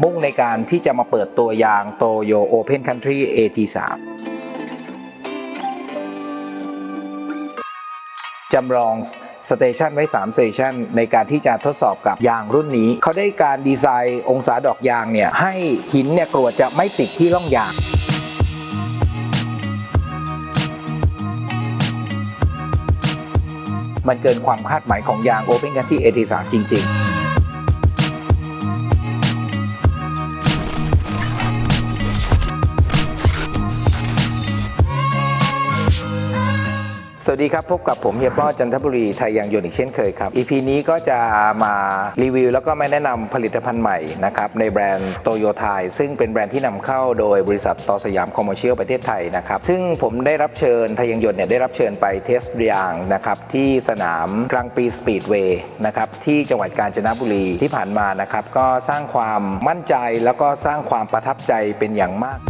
มุ่งในการที่จะมาเปิดตัวยางโตโย Open Country AT3 จำลองสเตชันไว้3สเตชันในการที่จะทดสอบกับยางรุ่นนี้ เขาได้การดีไซน์องศาดอกยางเนี่ย ให้หินเนี่ยกรวดจะไม่ติดที่ร่องยางมันเกินความคาดหมายของยาง Open Country AT3 จริง ๆ สวัสดีครับ พบกับผมเฮียป้อจันทบุรีไทยยางยนต์อีกเช่นเคยครับ EP นี้ก็จะมารีวิว แล้วก็มาแนะนำผลิตภัณฑ์ใหม่นะครับในแบรนด์โตโยไทยซึ่งเป็นแบรนด์ที่นำเข้าโดยบริษัทต่อสยามคอมเมอร์เชียลประเทศไทยนะครับ ซึ่งผมได้รับเชิญไทยยางยนต์เนี่ยได้รับเชิญไปเทสยางนะครับที่สนามกลางปีสปีดเวย์นะครับที่จังหวัดกาญจนบุรีที่ผ่านมานะครับก็สร้างความมั่นใจแล้วก็สร้างความประทับใจเป็นอย่างมาก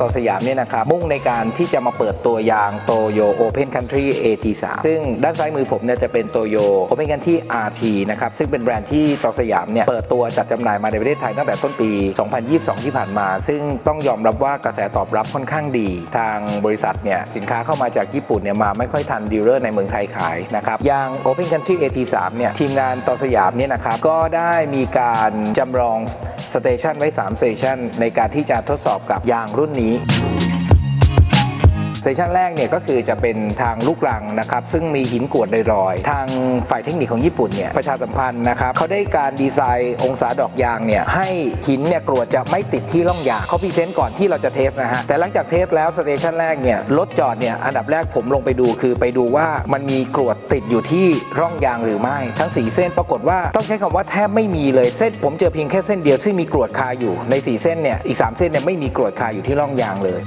ต่อสยามเนี่ยนะครับมุ่งในการที่จะมาเปิดตัวยางโตโย Open Country AT3 ซึ่งด้านซ้ายมือผมเนี่ยจะเป็นโตโย Open Country RT นะครับซึ่งเป็นแบรนด์ที่ต่อสยามเนี่ยเปิดตัวจัดจำหน่ายมาในประเทศไทยตั้งแต่ต้นปี 2022 ที่ผ่านมา ซึ่งต้องยอมรับว่ากระแสตอบรับค่อนข้างดี ทางบริษัทเนี่ยสินค้าเข้ามาจากญี่ปุ่นเนี่ยมาไม่ค่อยทันดีลเลอร์ในเมืองไทยขายนะครับยาง Open Country AT3 เนี่ยทีมงานต่อสยามเนี่ยนะครับก็ได้มีการจำลองสเตชันไว้3สเตชันในการที่จะทดสอบกับยางรุ่นนี้ส เตชันแรกเนี่ยก็คือจะเป็นทางลูกรังนะครับซึ่งมีหินกรวดลอยๆ ทางฝ่ายเทคนิคของญี่ปุ่นเนี่ยประชาสัมพันธ์นะครับเขาได้การดีไซน์องศาดอกยางเนี่ยให้หินเนี่ยกรวดจะไม่ติดที่ร่องยางเขาพรีเซนต์ก่อนที่เราจะเทสนะฮะแต่หลังจากเทสแล้วสเตชันแรกเนี่ยรถจอดเนี่ยอันดับแรกผมลงไปดูคือไปดูว่ามันมีกรวดติดอยู่ที่ร่องยางหรือไม่ ทั้งสีเส้นปรากฏว่าต้องใช้คำว่าแทบไม่มีเลยเส้น ผมเจอเพียงแค่เส้นเดียวซึ่งมีกรวดคาอยู่ในสีเส้นเนี่ยอีกสามเส้นเนี่ยไม่มีกรวดคาอยู่ที่ร่องยางเลย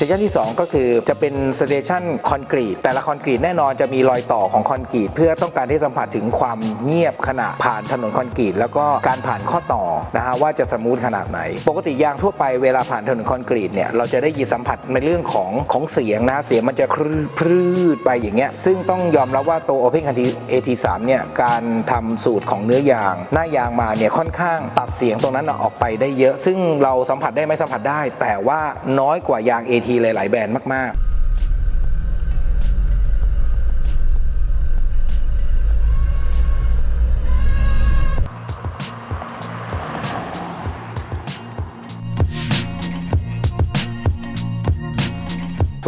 สเตชันที่ 2 ก็คือจะเป็นสเตชันคอนกรีตแต่ละคอนกรีตแน่นอนจะมีรอยต่อของคอนกรีตเพื่อต้องการที่สัมผัสถึงความเงียบขณะผ่านถนนคอนกรีตแล้วก็การผ่านข้อต่อนะฮะว่าจะสมูทขนาดไหน ปกติยางทั่วไปเวลาผ่านถนนคอนกรีตเนี่ยเราจะได้ยินสัมผัสในเรื่องของของเสียงนะเสียงมันจะครืพรืดไปอย่างเงี้ยซึ่งต้องยอมรับว่าตัว Open Country AT3 เนี่ยการทำสูตรของเนื้อยาง หน้ายางมาเนี่ยค่อนข้างตัดเสียงตรงนั้นออกไปได้เยอะ ซึ่งเราสัมผัสได้ไม่สัมผัสได้ แต่ว่าน้อยกว่ายาง AT หลาย ๆ แบรนด์มาก ๆ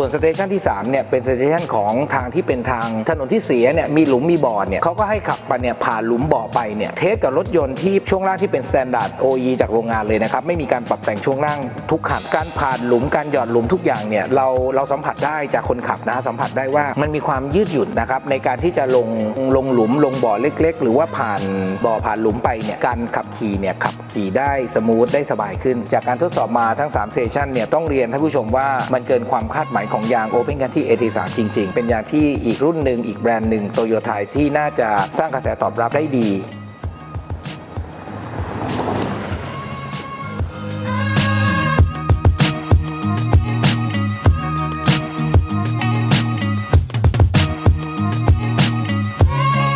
ส่วนสเตชันที่3เนี่ยเป็นสเตชันของทางที่เป็นทางถนนที่เสียเนี่ยมีหลุมมีบ่อเนี่ยเขาก็ให้ขับไปเนี่ยผ่านหลุมบ่อไปเนี่ยเทสกับรถยนต์ที่ช่วงล่างที่เป็นสแตนดาร์ด OE จากโรงงานเลยนะครับไม่มีการปรับแต่งช่วงล่างทุกขันการผ่านหลุมการหยอดหลุมทุกอย่างเนี่ยเราเราสัมผัสได้จากคนขับนะสัมผัสได้ว่ามันมีความยืดหยุ่นนะครับในการที่จะลงลงหลุมลงบ่อเล็ก ๆ หรือว่าผ่านบ่อผ่านหลุมไปเนี่ยการขับขี่เนี่ยขับขี่ได้สมูทได้สบายขึ้น จากการทดสอบมาทั้ง3เซสชันเนี่ยต้องเรียนท่านผู้ชมว่ามันเกินความคาดหมายของยาง Open กันที่ AT3 จริง ๆ เป็นยางที่อีกรุ่นหนึ่งอีกแบรนด์หนึ่งโตโยต้าที่น่าจะสร้างกระแสตอบรับได้ดี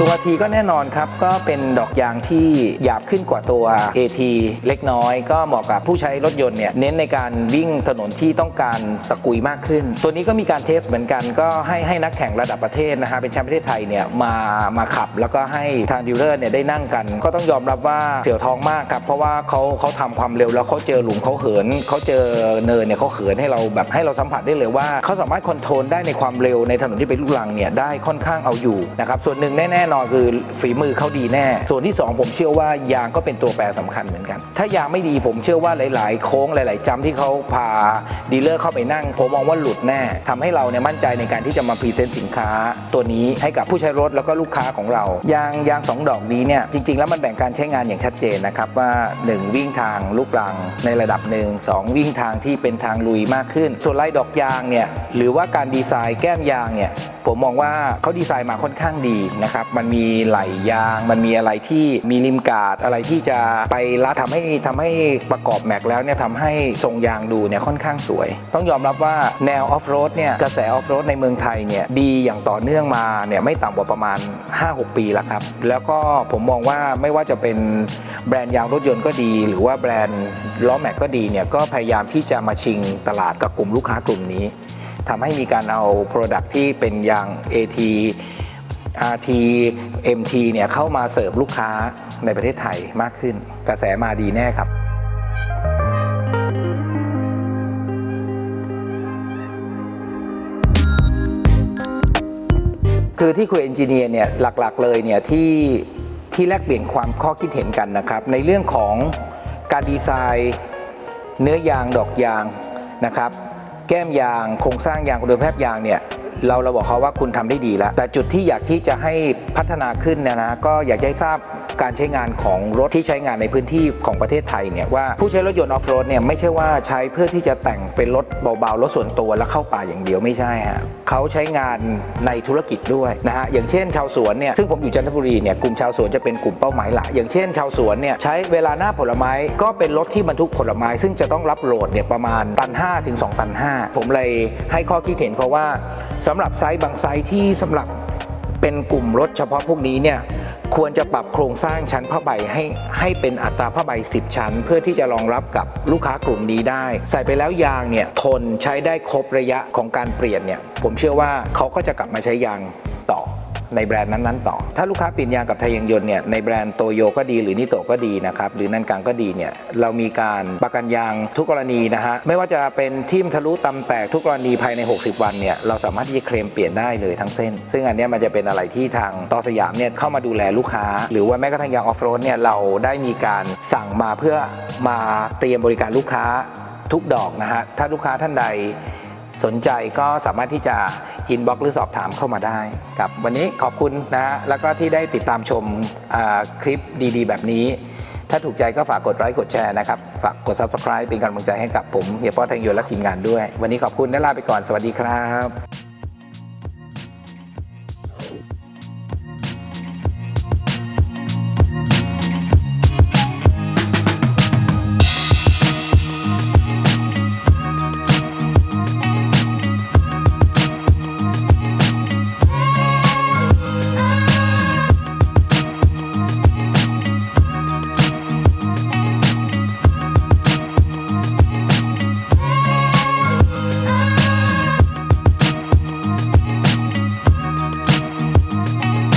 ตัวทีก็แน่นอนครับ ก็เป็นดอกยางที่หยาบขึ้นกว่าตัว AT เล็กน้อย ก็เหมาะกับผู้ใช้รถยนต์เนี่ยเน้นในการวิ่งถนนที่ต้องการตะกุยมากขึ้น ตัวนี้ก็มีการเทสเหมือนกัน ก็ให้ให้นักแข่งระดับประเทศนะฮะเป็นแชมป์ประเทศไทยเนี่ยมามาขับ แล้วก็ให้ทางดีลเลอร์เนี่ยได้นั่งกัน ก็ต้องยอมรับว่าเสียวท้องมากครับเพราะว่าเขาเขาทำความเร็วแล้วเขาเจอหลุมเขาเหินเขาเจอเนินเนี่ยเขาเหินให้เราแบบให้เราสัมผัสได้เลยว่าเขาสามารถคอนโทรลได้ในความเร็วในถนนที่เป็นลูกรังเนี่ยได้ค่อนข้างเอาอยู่นะครับส่วนหนึ่งแน่ๆนอนคือฝีมือเขาดีแน่ ส่วนที่ 2 ผมเชื่อว่ายางก็เป็นตัวแปรสำคัญเหมือนกัน ถ้ายางไม่ดีผมเชื่อว่าหลาย ๆ โค้งหลาย ๆจำที่เขาพาดีลเลอร์เข้าไปนั่ง ผมมองว่าหลุดแน่ทำให้เราเนี่ยมั่นใจในการที่จะมาพรีเซนต์สินค้าตัวนี้ให้กับผู้ใช้รถแล้วก็ลูกค้าของเรา ยางยางสองดอกนี้เนี่ยจริง ๆ แล้วมันแบ่งการใช้งานอย่างชัดเจนนะครับว่า 1 วิ่งทางลูกรังในระดับหนึ่งสองวิ่งทางที่เป็นทางลุยมากขึ้น ส่วนลายดอกยางเนี่ยหรือว่าการดีไซน์แก้มยางเนี่ย ผมมองว่าเขาดีไซน์มาค่อนข้างดีนะครับ มันมีไหลยาง มันมีอะไรที่มีริมกาดอะไรที่จะไปรัดทำให้ทำให้ประกอบแม็กแล้วเนี่ยทำให้ทรงยางดูเนี่ยค่อนข้างสวย ต้องยอมรับว่าแนวออฟโรดเนี่ยกระแสออฟโรดในเมืองไทยเนี่ยดีอย่างต่อเนื่องมาเนี่ยไม่ต่ำกว่าประมาณ 5-6 ปีแล้วครับ แล้วก็ผมมองว่าไม่ว่าจะเป็นแบรนด์ยางรถยนต์ก็ดี หรือว่าแบรนด์ล้อแม็กก็ดีเนี่ยก็พยายามที่จะมาชิงตลาดกับกลุ่มลูกค้ากลุ่มนี้ ทำให้มีการเอา Product ที่เป็นยาง AT RT MT เนี่ยเข้ามาเสิร์ฟลูกค้าในประเทศไทยมากขึ้น กระแสมาดีแน่ครับคือที่คุยเอนจิเนียร์เนี่ยหลักๆเลยเนี่ยที่ที่แลกเปลี่ยนความข้อคิดเห็นกันนะครับ ในเรื่องของการดีไซน์ เนื้อยางดอกยางนะครับ แก้มยางโครงสร้างยางคุณภาพยางเนี่ย เราเราบอกเขาว่าคุณทำได้ดีแล้ว แต่จุดที่อยากที่จะให้พัฒนาขึ้นเนยนะก็อยากจะให้ทราบการใช้งานของรถที่ใช้งานในพื้นที่ของประเทศไทยเนี่ยว่าผู้ใช้รถยนต์ออฟโรดเนี่ยไม่ใช่ว่าใช้เพื่อที่จะแต่งเป็นรถเบาๆรถส่วนตัวแล้วเข้าป่าอย่างเดียวไม่ใช่ฮะเขาใช้งานในธุรกิจด้วยนะฮะอย่างเช่นชาวสวนเนี่ยซึ่งผมอยู่จันทบุรีเนี่ยกลุ่มชาวสวนจะเป็นกลุ่มเป้าหมายหลักอย่างเช่นชาวสวนเนี่ยใช้เวลาหน้าผลไม้ก็เป็นรถที่บรรทุกผลไม้ ซึ่งจะต้องรับโหลดเนี่ยประมาณตัน5ถึง2ตัน5ผมเลยให้ข้อคิดเห็นเขาว่าสำหรับไซส์บางไซส์ที่สำหรับเป็นกลุ่มรถเฉพาะพวกนี้เนี่ยควรจะปรับโครงสร้างชั้นผ้าใบให้ให้เป็นอัตราผ้าใบ 10 ชั้น เพื่อที่จะรองรับกับลูกค้ากลุ่มนี้ได้ ใส่ไปแล้วยางเนี่ยทนใช้ได้ครบระยะของการเปลี่ยนเนี่ยผมเชื่อว่าเขาก็จะกลับมาใช้ยางต่อ ในแบรนด์นั้นๆต่อ ถ้าลูกค้าเปลี่ยนยางกับไทยยางยนต์เนี่ยในแบรนด์โตโยก็ดีหรือนิโตก็ดีนะครับหรือนันกังก็ดีเนี่ยเรามีการประกันยางทุกกรณีนะฮะไม่ว่าจะเป็นทิ่มทะลุตำแตกทุกกรณีภายใน 60 วันเนี่ยเราสามารถที่จะเคลมเปลี่ยนได้เลยทั้งเส้น ซึ่งอันนี้มันจะเป็นอะไรที่ทางต่อสยามเนี่ยเข้ามาดูแลลูกค้า หรือว่าแม้กระทั่งยางออฟโรดเนี่ยเราได้มีการสั่งมาเพื่อมาเตรียมบริการลูกค้าทุกดอกนะฮะถ้าลูกค้าท่านใดสนใจก็สามารถที่จะ อินบ็อกหรือสอบถามเข้ามาได้ครับวันนี้ขอบคุณนะฮะแล้วก็ที่ได้ติดตามชมคลิปดีๆ แบบนี้ ถ้าถูกใจก็ฝากกดไลค์กดแชร์นะครับ ฝากกด Subscribe เป็นกำลังใจให้กับผมเฮียป้อแทงยนและทีมงานด้วย วันนี้ขอบคุณและลาไปก่อนสวัสดีครับ